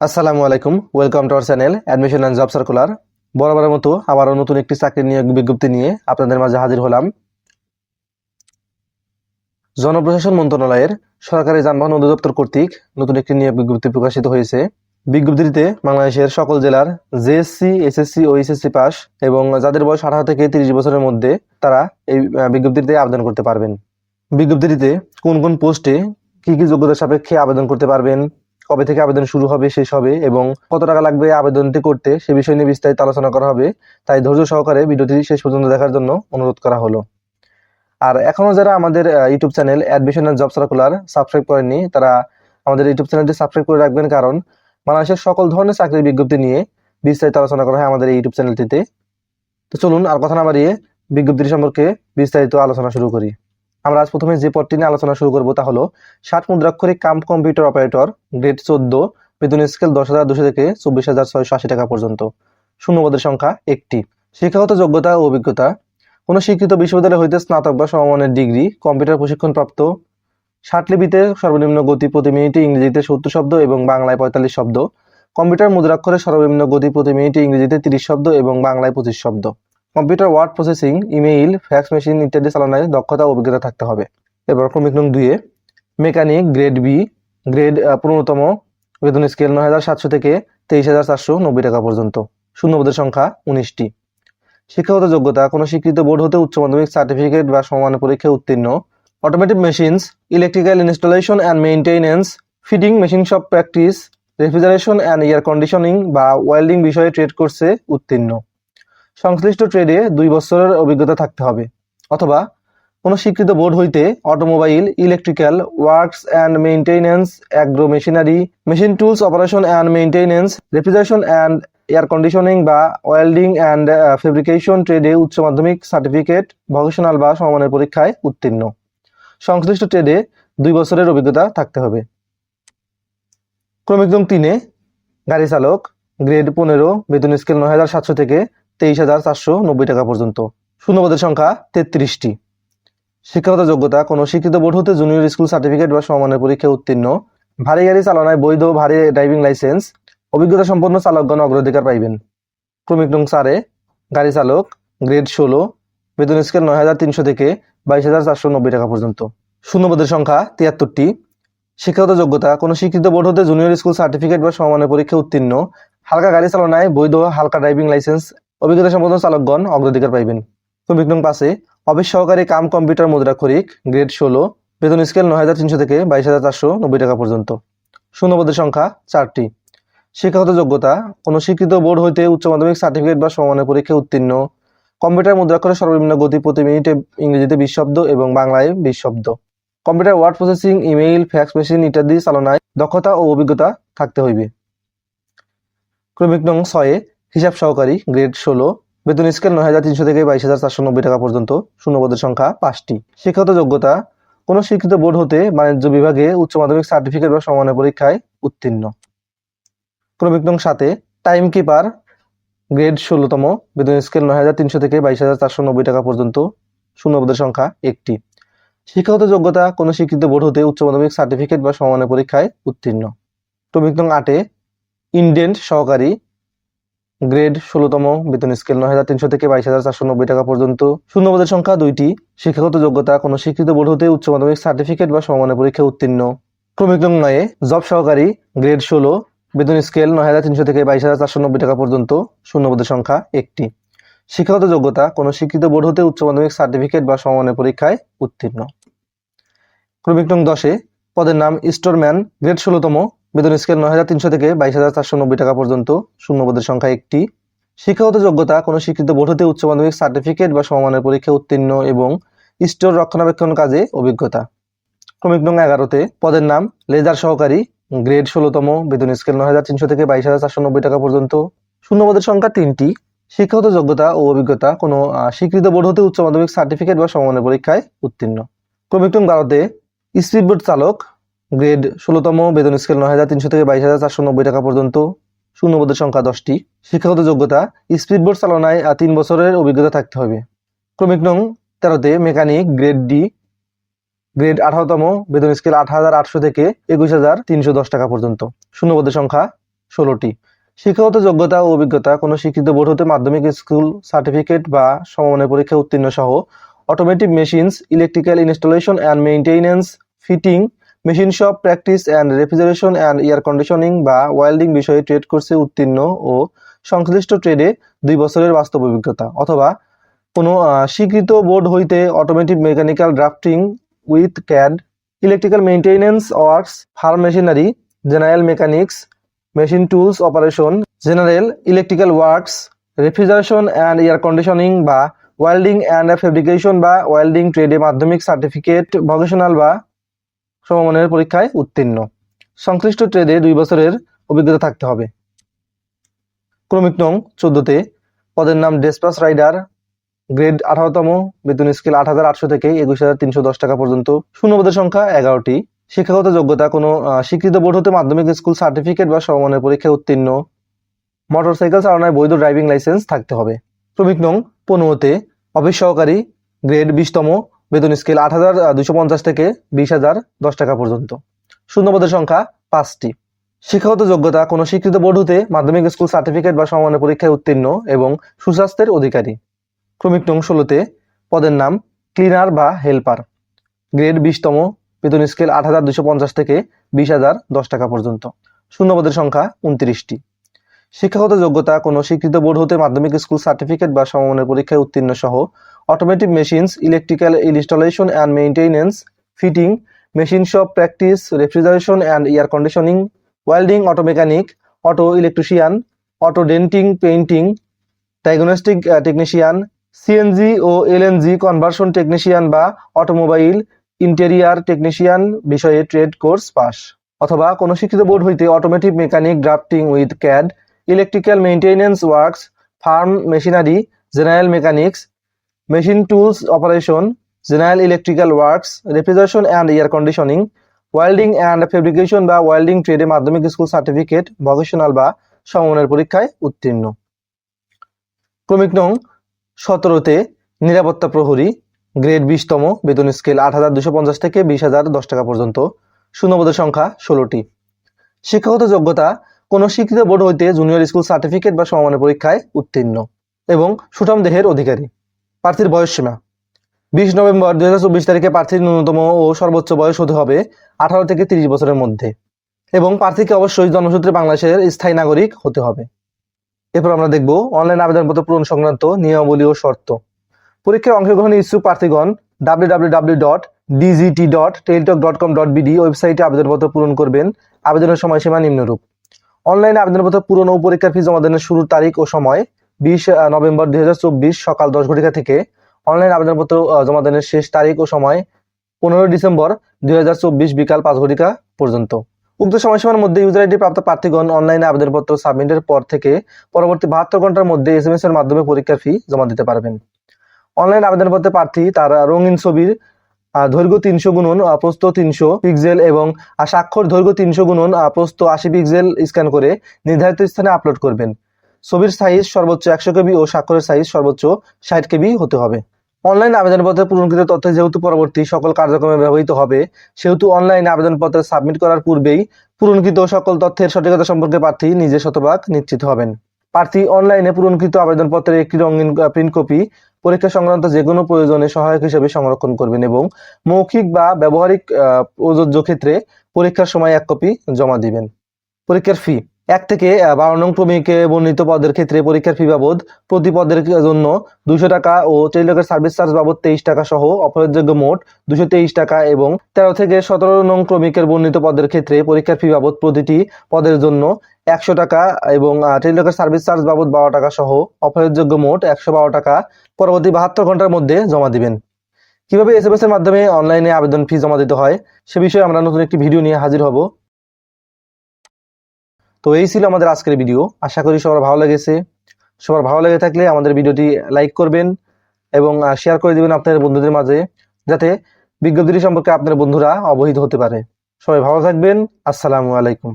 আসসালামু আলাইকুম welcome to our channel admission and job circular বরাবরের মতো আবারও নতুন একটি চাকরি নিয়োগ বিজ্ঞপ্তি নিয়ে আপনাদের মাঝে হাজির হলাম। জনপ্রশাসন মন্ত্রণালয়ের সরকারি যানবাহন অধিদপ্তর কর্তৃক নতুন একটি নিয়োগ বিজ্ঞপ্তি প্রকাশিত হয়েছে। বিজ্ঞপ্তিতে বাংলাদেশের সকল জেলার জেএসসি, এসএসসি ও এইচএসসি পাস এবং যাদের বয়স আঠারো থেকে তিরিশ বছরের মধ্যে তারা এই বিজ্ঞপ্তিতে আবেদন করতে পারবেন। বিজ্ঞপ্তিটিতে কোন কোন পোস্টে কি কি যোগ্যতা সাপেক্ষে আবেদন করতে পারবেন? কবে থেকে আবেদন শুরু হবে, শেষ হবে এবং কত টাকা লাগবে আবেদনটি করতে, সে বিষয় নিয়ে বিস্তারিত আলোচনা করা হবে। তাই ধৈর্য সহকারে ভিডিওটি শেষ পর্যন্ত দেখার জন্য অনুরোধ করা হলো। আর এখনও যারা আমাদের YouTube channel admission and job circular subscribe করেননি, তারা আমাদের ইউটিউব চ্যানেলটি সাবস্ক্রাইব করে রাখবেন কারণ বাংলাদেশের সকল ধরনের চাকরির বিজ্ঞপ্তি নিয়ে বিস্তারিত আলোচনা করা হয় আমাদের এই ইউটিউব চ্যানেলটিতে তো চলুন আর কথা না বাড়িয়ে বিজ্ঞপ্তি সম্পর্কে বিস্তারিত আলোচনা শুরু করি। আমরা আজ প্রথমে যে পদটি নিয়ে আলোচনা শুরু করব তা হলো ষাট মুদ্রাক্ষরিক কাম কম্পিউটার অপারেটর, গ্রেড চোদ্দ, বেতন স্কেল দশ হাজার দুশো থেকে চব্বিশ হাজার ছয়শো আশি টাকা পর্যন্ত। শূন্যপদের সংখ্যা একটি। শিক্ষাগত যোগ্যতা ও অভিজ্ঞতা। কোনো শিক্ষিত বিশ্ববিদ্যালয় হইতে স্নাতক বা সমমানের ডিগ্রি, কম্পিউটার প্রশিক্ষণপ্রাপ্ত। লিপিতে সর্বনিম্ন গতি প্রতি মিনিটে ইংরেজিতে সত্তর শব্দ এবং বাংলায় পঁয়তাল্লিশ শব্দ। কম্পিউটার মুদ্রাক্ষরে সর্বনিম্ন গতি প্রতি মিনিটে ইংরেজিতে তিরিশ শব্দ এবং বাংলায় পঁচিশ শব্দ। Computer word processing, email, fax machine ইত্যাদি চালানোর দক্ষতা ও অভিজ্ঞতা থাকতে হবে। এবার ক্রমিক নং দুইয়ে মেকানিক গ্রেড বি, গ্রেড পনেরোতম বেতন স্কেল নয় হাজার সাতশো থেকে তেইশ হাজার চারশো নব্বই টাকা পর্যন্ত। শূন্যপদের সংখ্যা উনিশটি। শিক্ষাগত যোগ্যতা, কোনো স্বীকৃত বোর্ড হতে উচ্চ মাধ্যমিক সার্টিফিকেট বা সমান পরীক্ষায় উত্তীর্ণ। Automatic machines electrical installation and maintenance fitting machine shop practice refrigeration and air conditioning বা ওয়েল্ডিং বিষয়ে ট্রেড কোর্সে উত্তীর্ণ। সংশ্লিষ্ট ট্রেডে দুই বছরের অভিজ্ঞতা থাকতে হবে, অথবা কোনো স্বীকৃত বোর্ড হইতে automobile, electrical, works and maintenance agro machinery, machine tools, operation and maintenance refrigeration and air conditioning বা ওয়েল্ডিং অ্যান্ড ফেব্রিকেশন ট্রেডে উচ্চ মাধ্যমিক সার্টিফিকেট, ভকেশনাল বা সমমানের পরীক্ষায় উত্তীর্ণ। সংশ্লিষ্ট ট্রেডে দুই বছরের অভিজ্ঞতা থাকতে হবে। ক্রমিক নং তিনে গাড়ি চালক, গ্রেড পনেরো, বেতন স্কেল নয় হাজার সাতশো থেকে তেইশ হাজার চারশো নব্বই টাকা পর্যন্ত। শূন্যপদের সংখ্যা তেত্রিশটি। শিক্ষাগত যোগ্যতা, কোনো শিক্ষিত বোর্ড হতে জুনিয়র স্কুল সার্টিফিকেট বা সমানের পরীক্ষায় উত্তীর্ণ। ভারী গাড়ি চালনায় বৈধ ভারী ড্রাইভিং লাইসেন্স অভিজ্ঞতা সম্পন্ন চালকগণ অগ্রাধিকার পাইবেন। ক্রমিক নং চারে, গাড়ি চালক গ্রেড ষোলো, বেতন স্কেল নয় হাজার তিনশো থেকে বাইশ হাজার চারশো নব্বই টাকা পর্যন্ত। শূন্যপদের সংখ্যা তিয়াত্তরটি। শিক্ষাগত যোগ্যতা, কোনো শিক্ষিত বোর্ড হতে জুনিয়র স্কুল সার্টিফিকেট বা সমানের পরীক্ষায় উত্তীর্ণ। হালকা গাড়ি চালনায় বৈধ হালকা ড্রাইভিং লাইসেন্স অভিজ্ঞতা সম্পন্ন চালকগণ অগ্রাধিকার পাইবেন। ক্রমিক নং পাশে অফিস সহকারী কাম কম্পিউটার মুদ্রাক্ষরিক, গ্রেড ষোলো, বেতন স্কেল নয় হাজার তিনশো থেকে বাইশ হাজার চারশো নব্বই টাকা পর্যন্ত। শূন্যপদের সংখ্যা চারটি। শিক্ষাগত যোগ্যতা, কোনো স্বীকৃত বোর্ড হইতে উচ্চ মাধ্যমিক সার্টিফিকেট বা সমানের পরীক্ষায় উত্তীর্ণ, কম্পিউটার মুদ্রাক্ষরে সর্বনিম্ন গতি প্রতি মিনিটে ইংরেজিতে বিশ শব্দ এবং বাংলায় বিশ শব্দ। Computer word processing, email, fax machine ইত্যাদি চালনায় দক্ষতা ও অভিজ্ঞতা থাকতে হইবে। ক্রমিক নং ছয়ে হিসাব সহকারী গ্রেড ষোলো, বেতন স্কেল নয় হাজার তিনশো থেকে বাইশ হাজার চারশো নব্বই টাকা পর্যন্ত, শূন্যপদের সংখ্যা পাঁচটি। শিক্ষাগত যোগ্যতা, কোনো শিক্ষিত বোর্ড হতে বাণিজ্য বিভাগে উচ্চ মাধ্যমিক সার্টিফিকেট বা সমানের পরীক্ষায় উত্তীর্ণ। ক্রমিক নং সাতে টাইম কিপার গ্রেড ষোলোতম, বেতন স্কেল নয় হাজার তিনশো থেকে বাইশ হাজার চারশো নব্বই টাকা পর্যন্ত, শূন্যপদের সংখ্যা একটি। শিক্ষাগত যোগ্যতা, কোনো শিক্ষিত বোর্ড হতে উচ্চ মাধ্যমিক সার্টিফিকেট বা সমানের পরীক্ষায় উত্তীর্ণ। ক্রমিক নং আটে ইন্ডেন্ট সহকারী গ্রেড ষোলোতম, বেতন স্কেল নয় হাজার তিনশো থেকে বাইশ হাজার চারশো নব্বই টাকা পর্যন্ত। শূন্যপদের সংখ্যা দুইটি। শিক্ষাগত যোগ্যতা, কোনো শিক্ষিত বোর্ড হতে উচ্চ মাধ্যমিক সার্টিফিকেট বা সমানের পরীক্ষায় উত্তীর্ণ। ক্রমিক নয়ে জব সহকারী, গ্রেড ষোলো, বেতন স্কেল নয় হাজার তিনশো থেকে বাইশ হাজার চারশো নব্বই টাকা পর্যন্ত। শূন্যপদের সংখ্যা একটি। শিক্ষাগত যোগ্যতা, কোনো শিক্ষিত বোর্ড হতে উচ্চ মাধ্যমিক সার্টিফিকেট বা সমানের পরীক্ষায় উত্তীর্ণ। ক্রমিক নং দশে, পদের নাম স্টোরম্যান, গ্রেড ষোলোতম বেতন স্কেল নয় হাজার তিনশো থেকে বাইশ হাজার চারশো নব্বই টাকা পর্যন্ত, শূন্যপদের সংখ্যা একটি। শিক্ষাগত যোগ্যতা, কোনো শিক্ষিত বোর্ড হতে উচ্চ মাধ্যমিক সার্টিফিকেট বা সমমানের পরীক্ষায় উত্তীর্ণ এবং স্টোর রক্ষণাবেক্ষণ কাজে অভিজ্ঞতা। ক্রমিক নং এগারোতে, পদের নাম, লেজার সহকারী, গ্রেড ষোলোতম বেতন স্কেল নয় হাজার তিনশো থেকে বাইশ হাজার চারশো নব্বই টাকা পর্যন্ত, শূন্যপদের সংখ্যা তিনটি। শিক্ষাগত যোগ্যতা ও অভিজ্ঞতা, কোনো স্বীকৃত বোর্ড হতে উচ্চ মাধ্যমিক সার্টিফিকেট বা সমমানের পরীক্ষায় উত্তীর্ণ। ক্রমিক নং বারোতে, স্পিডবোট চালক গ্রেড ষোলোতম বেতন স্কেল নয় হাজার তিনশো থেকে বাইশ হাজার চারশো নব্বই টাকা পর্যন্ত। শূন্যপদের সংখ্যা দশটি। শিক্ষাগত যোগ্যতা স্পিডবোট চালনায় আহ, তিন বছরের অভিজ্ঞতা থাকতে হবে। ক্রমিক নং তেরোতে মেকানিক গ্রেড ডি। গ্রেড আঠারোতম বেতন স্কেল আট হাজার আটশো থেকে একুশ হাজার তিনশো দশ টাকা পর্যন্ত। শূন্যপদের সংখ্যা ষোলোটি। শিক্ষাগত যোগ্যতা ও অভিজ্ঞতা কোনো শিক্ষিত বোর্ড হতে মাধ্যমিক স্কুল সার্টিফিকেট বা সমমানের পরীক্ষা উত্তীর্ণ সহ। Automatic machines electrical installation and maintenance fitting machine shop, practice and refrigeration and air conditioning বা ওয়েল্ডিং বিষয়ে ট্রেড কোর্সে উত্তীর্ণ ও সংশ্লিষ্ট ট্রেডে দুই বছরের বাস্তব অভিজ্ঞতা অথবা কোনো স্বীকৃত বোর্ড হইতে automatic mechanical drafting with CAD electrical maintenance works farm machinery general mechanics machine tools operation general electrical works refrigeration and air conditioning বা ওয়েল্ডিং অ্যান্ড ফেব্রিকেশন বা ওয়েল্ডিং ট্রেডে মাধ্যমিক সার্টিফিকেট ভকেশনাল বা সমমানের পরীক্ষায় উত্তীর্ণ। সংশ্লিষ্ট ট্রেডে দুই বছরের অভিজ্ঞতা থাকতে হবে। ক্রমিক নং চোদ্দতে পদের নাম ডেসপাস রাইডার, গ্রেড আঠারোতম, বেতন স্কেল আট হাজার আটশো থেকে একুশ হাজার তিনশো দশ টাকা পর্যন্ত। শূন্যপদের সংখ্যা এগারোটি। শিক্ষাগত যোগ্যতা কোনো স্বীকৃত বোর্ড হতে মাধ্যমিক স্কুল সার্টিফিকেট বা সমমানের পরীক্ষায় উত্তীর্ণ। মোটরসাইকেল চালানোর বৈধ ড্রাইভিং লাইসেন্স থাকতে হবে। ক্রমিক নং পনেরোতে অফিস সহকারী, গ্রেড বিশতম বেতন স্কেল আট হাজার দুশো পঞ্চাশ থেকে বিশ হাজার, দশ টাকা পর্যন্ত। শূন্যপদের সংখ্যা পাঁচটি। শিক্ষাগত যোগ্যতা, কোনো স্বীকৃত বোর্ড হতে মাধ্যমিক স্কুল সার্টিফিকেট বা সমমানের পরীক্ষায় উত্তীর্ণ এবং সুস্বাস্থ্যের অধিকারী। ক্রমিক নং ষোলোতে পদের নাম ক্লিনার বা হেল্পার। গ্রেড বিশতম, বেতন স্কেল আট হাজার দুশো পঞ্চাশ থেকে বিশ হাজার, দশ টাকা পর্যন্ত। শূন্যপদের সংখ্যা উনত্রিশটি। শিক্ষাগত যোগ্যতা, কোনো স্বীকৃত বোর্ড হতে মাধ্যমিক স্কুল সার্টিফিকেট বা সমমানের পরীক্ষায় উত্তীর্ণ সহ automotive machines electrical installation and maintenance fitting machine shop practice refrigeration and air conditioning welding auto mechanic auto electrician auto denting painting diagnostic technician CNG O LNG conversion technician বা automobile interior technician বিষয়ে trade course pass অথবা কোনো শিক্ষিত board হইতে automatic mechanic drafting with CAD electrical maintenance works farm machinery general mechanics machine tools operation general electrical works refrigeration and air conditioning welding and fabrication বা welding ট্রেডে মাধ্যমিক school certificate vocational বা সমমানের পরীক্ষায় উত্তীর্ণ। ক্রমিক নং, সতেরোতে নিরাপত্তা প্রহরী গ্রেড বিশতম, বেতন স্কেল আট হাজার দুশো পঞ্চাশ থেকে বিশ হাজার দশ টাকা পর্যন্ত, শূন্যপদের সংখ্যা ষোলোটি। শিক্ষাগত যোগ্যতা, কোনো শিক্ষিত বোর্ড হইতে জুনিয়র স্কুল সার্টিফিকেট বা সমমানের পরীক্ষায় উত্তীর্ণ এবং সুঠাম দেহের অধিকারী। প্রার্থীর বয়স সীমা। বিশ নভেম্বর দুই হাজার চব্বিশ তারিখে প্রার্থীর ন্যূনতম ও সর্বোচ্চ বয়স হতে হবে আঠারো থেকে তিরিশ বছরের মধ্যে এবং প্রার্থীকে অবশ্যই জন্মসূত্রে বাংলাদেশের স্থায়ী নাগরিক হতে হবে। এরপর আমরা দেখব অনলাইন আবেদনপত্র পূরণ সংক্রান্ত নিয়মাবলী ও শর্ত। পরীক্ষায় অংশগ্রহণে ইচ্ছুক প্রার্থীগণ W W W dot DGT dot Teletalk dot com dot BD ওয়েবসাইটে আবেদনপত্র পূরণ করবেন। আবেদনের সময়সীমা নিম্নরূপ। অনলাইনে আবেদনপত্র পূরণ ও পরীক্ষার ফি জমা দানের শুরুর তারিখ ও সময় বিশ নভেম্বর দুই হাজার চব্বিশ সকাল দশ ঘটিকা থেকে অনলাইন আবেদনপত্র জমা দানের শেষ তারিখ ও সময় পনেরো ডিসেম্বর দু হাজার চব্বিশ বিকাল পাঁচ ঘটিকা পর্যন্ত। উক্ত সময়সীমার মধ্যে ইউজার আইডি প্রাপ্ত প্রার্থীগণ অনলাইনে আবেদনপত্র সাবমিটের পর থেকে পরবর্তী বাহাত্তর ঘণ্টার মধ্যে এস এম এস এর মাধ্যমে পরীক্ষার ফি জমা দিতে পারবেন। অনলাইন আবেদনপত্রে প্রার্থী তার রঙিন ছবির দৈর্ঘ্য তিনশো গুণন আহ, প্রস্থ তিনশো পিক্সেল এবং স্বাক্ষর দৈর্ঘ্য তিনশো গুণন আহ, প্রস্থ আশি পিক্সেল স্ক্যান করে নির্ধারিত স্থানে আপলোড করবেন। ছবির সাইজ সর্বোচ্চ একশো কেবি ও স্বাক্ষরের সাইজ সর্বোচ্চ ষাট কেবি হতে হবে। অনলাইন আবেদনপত্রে পূরণকৃত তথ্য যেহেতু পরবর্তী সকল কার্যক্রমে ব্যবহৃত হবে, সেহেতু অনলাইন আবেদনপত্র সাবমিট করার পূর্বেই পূরণকৃত সকল তথ্যের সঠিকতা সম্পর্কে প্রার্থী নিজে শতভাগ নিশ্চিত হবেন। প্রার্থী অনলাইনে পূরণকৃত আবেদনপত্রের একটি রঙিন প্রিন্ট কপি পরীক্ষা সংক্রান্ত যে কোনো প্রয়োজনে সহায়ক হিসেবে সংরক্ষণ করবেন এবং মৌখিক বা ব্যবহারিক প্রযোজ্য ক্ষেত্রে পরীক্ষার সময় এক কপি জমা দিবেন। পরীক্ষার ফি এক থেকে বারো নং ক্রমিকে বর্ণিত পদের ক্ষেত্রে পরীক্ষার ফি বাবদ প্রতি পদের জন্য দুশো টাকা ও টেলিটকের সার্ভিস চার্জ বাবদ তেইশ টাকা সহ অপরাধযোগ্য মোট দুশো তেইশ টাকা এবং তেরো থেকে সতেরো নং ক্রমিকের বর্ণিত পদের ক্ষেত্রে পরীক্ষার ফি বাবদ প্রতিটি পদের জন্য একশো টাকা এবং টেলিটকের সার্ভিস চার্জ বাবদ বারো টাকা সহ অপরাধযোগ্য মোট একশো বারো টাকা পরবর্তী বাহাত্তর ঘণ্টার মধ্যে জমা দিবেন। কীভাবে এস এর মাধ্যমে অনলাইনে আবেদন ফি জমা দিতে হয় সে বিষয়ে আমরা নতুন একটি ভিডিও নিয়ে হাজির হব। তো এই ছিল আমাদের আজকের ভিডিও আশা করি সবার ভালো লেগেছে। সবার ভালো লেগে থাকলে আমাদের ভিডিওটি লাইক করবেন এবং শেয়ার করে দেবেন আপনাদের বন্ধুদের মাঝে, যাতে বিজ্ঞপ্তিটি সম্পর্কে আপনার বন্ধুরা অবহিত হতে পারে। সবাই ভালো থাকবেন। আসসালামু আলাইকুম।